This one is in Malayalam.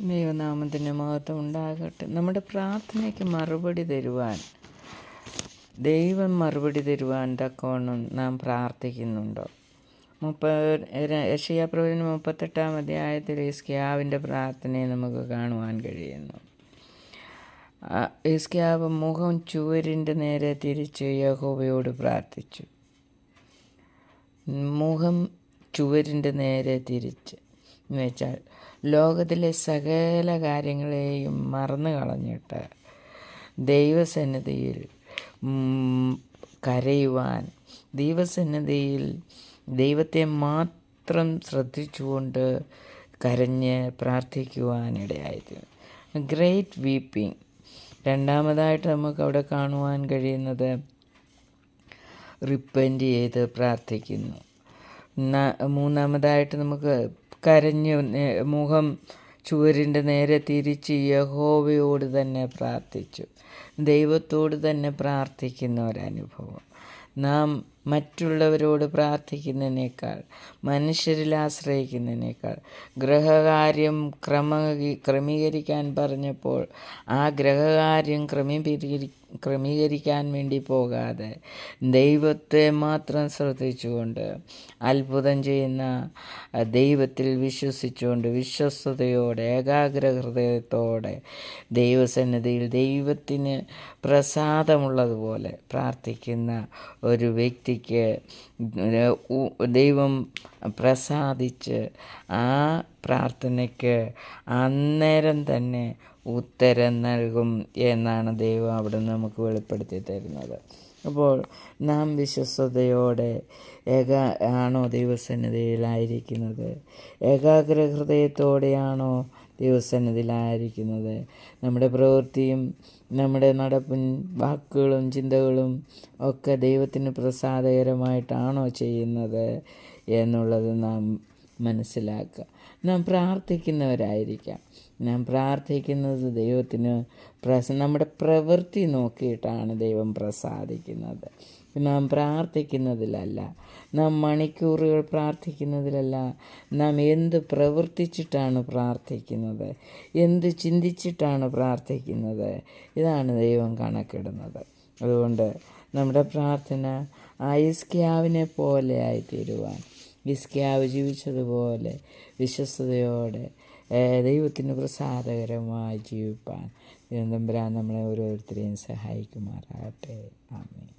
ദൈവനാമത്തിന്റെ മഹത്വം ഉണ്ടാകട്ടെ നമ്മുടെ പ്രാർത്ഥനയ്ക്ക് മറുപടി തരുവാൻ ദൈവം മറുപടി തരുവാൻ തക്കോണം നാം പ്രാർത്ഥിക്കുന്നുണ്ടോ? മുപ്പത് യക്ഷയാപ്രവചന മുപ്പത്തെട്ടാം അധ്യായത്തിൽ ഇസ്കിയാവിന്റെ പ്രാർത്ഥനയെ നമുക്ക് കാണുവാൻ കഴിയുന്നു. ഇസ്കിയാവ് മുഖം ചുവരിന്റെ നേരെ തിരിച്ച് യഹോവയോട് പ്രാർത്ഥിച്ചു. മുഖം ചുവരിന്റെ നേരെ തിരിച്ച്. എന്ന് വെച്ചാൽ ലോകത്തിലെ സകല കാര്യങ്ങളെയും മറന്നു കളഞ്ഞിട്ട് ദൈവസന്നിധിയിൽ കരയുവാൻ ദൈവസന്നിധിയിൽ ദൈവത്തെ മാത്രം ശ്രദ്ധിച്ചുകൊണ്ട് കരഞ്ഞ് പ്രാർത്ഥിക്കുവാനിടയായത്. ഗ്രേറ്റ് വീപ്പിംഗ് രണ്ടാമതായിട്ട് നമുക്ക് അവിടെ കാണുവാൻ കഴിയുന്നത് റിപ്പന്റ് ചെയ്ത് പ്രാർത്ഥിക്കുന്നു. മൂന്നാമതായിട്ട് നമുക്ക് കരഞ്ഞ് മുഖം ചുവരിന്റെ നേരെ തിരിച്ച് യഹോവയോട് തന്നെ പ്രാർത്ഥിച്ചു. ദൈവത്തോട് തന്നെ പ്രാർത്ഥിക്കുന്ന ഒരനുഭവം. നാം മറ്റുള്ളവരോട് പ്രാർത്ഥിക്കുന്നതിനേക്കാൾ മനുഷ്യരിൽ ആശ്രയിക്കുന്നതിനേക്കാൾ ഗ്രഹകാര്യം ക്രമ ക്രമീകരിക്കാൻ പറഞ്ഞപ്പോൾ ആ ഗ്രഹകാര്യം ക്രമീകരി ക്രമീകരിക്കാൻ വേണ്ടി പോകാതെ ദൈവത്തെ മാത്രം ശ്രദ്ധിച്ചുകൊണ്ട് അത്ഭുതം ചെയ്യുന്ന ദൈവത്തിൽ വിശ്വസിച്ചുകൊണ്ട് വിശ്വസ്തയോടെ ഏകാഗ്ര ഹൃദയത്തോടെ ദൈവസന്നിധിയിൽ ദൈവത്തിന് പ്രസാദമുള്ളതുപോലെ പ്രാർത്ഥിക്കുന്ന ഒരു വ്യക്തിക്ക് ദൈവം പ്രസാദിച്ച് ആ പ്രാർത്ഥനയ്ക്ക് അന്നേരം തന്നെ ഉത്തരം നൽകും എന്നാണ് ദൈവം അവിടെ നമുക്ക് വെളിപ്പെടുത്തി തരുന്നത്. അപ്പോൾ നാം വിശ്വസ്തയോടെ ഏകാ ആണോ ദൈവസന്നിധിയിലായിരിക്കുന്നത്? ഏകാഗ്ര ഹൃദയത്തോടെയാണോ ദൈവസന്നിധിയിലായിരിക്കുന്നത്? നമ്മുടെ പ്രവൃത്തിയും നമ്മുടെ നടപ്പും വാക്കുകളും ചിന്തകളും ഒക്കെ ദൈവത്തിന് പ്രസാദകരമായിട്ടാണോ ചെയ്യുന്നത് എന്നുള്ളത് നാം മനസ്സിലാക്കുക. നാം പ്രാർത്ഥിക്കുന്നവരായിരിക്കാം. നാം പ്രാർത്ഥിക്കുന്നത് ദൈവത്തിന് പ്രസ നമ്മുടെ പ്രവൃത്തി നോക്കിയിട്ടാണ് ദൈവം പ്രസാദിക്കുന്നത്. നാം പ്രാർത്ഥിക്കുന്നതിലല്ല നാം മണിക്കൂറുകൾ പ്രാർത്ഥിക്കുന്നതിലല്ല നാം എന്ത് പ്രവർത്തിച്ചിട്ടാണ് പ്രാർത്ഥിക്കുന്നത് എന്ത് ചിന്തിച്ചിട്ടാണ് പ്രാർത്ഥിക്കുന്നത് ഇതാണ് ദൈവം കണക്കിടുന്നത്. അതുകൊണ്ട് നമ്മുടെ പ്രാർത്ഥന ഐസ്ക്യാവിനെ പോലെ ആയിത്തീരുവാൻ ഇസ്ക്യാവ് ജീവിച്ചതുപോലെ വിശ്വസ്തയോടെ ദൈവത്തിന് പ്രസാദകരമായി ജീവിപ്പാൻ. തിരുവനന്തപുരം നമ്മളെ ഓരോരുത്തരെയും സഹായിക്കുമാറാകട്ടെ. ആമേ